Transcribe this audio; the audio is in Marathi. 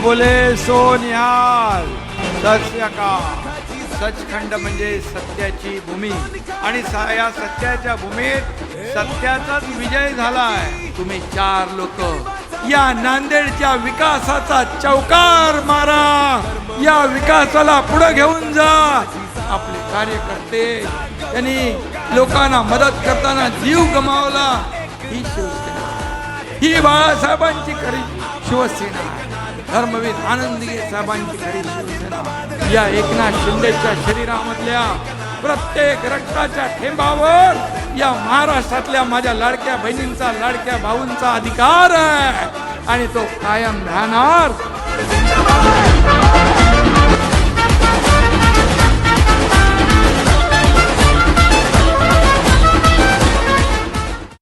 बोले सो निहाल सचखंड म्हणजे सत्याची भूमी. आणि या सत्याच्या भूमीत सत्याचाच विजय झालाय. तुम्ही चार लोक या नांदेडच्या विकासाचा चौकार मारा. या विकासाला पुढे घेऊन जा. आपले कार्यकर्ते त्यांनी लोकांना मदत करताना जीव गमावला. ही शिवसेना. ही बाळासाहेबांची खरी शिवसेना आहे. धर्मवीर आनंदी साहेबांची खरी शिवसेना. या एकनाथ शिंदेच्या शरीरामधल्या प्रत्येक रक्ताच्या थेंबावर या महाराष्ट्रातल्या माझ्या लाडक्या बहिणींचा लाडक्या भाऊंचा अधिकार आहे. आणि तो कायम राहणार.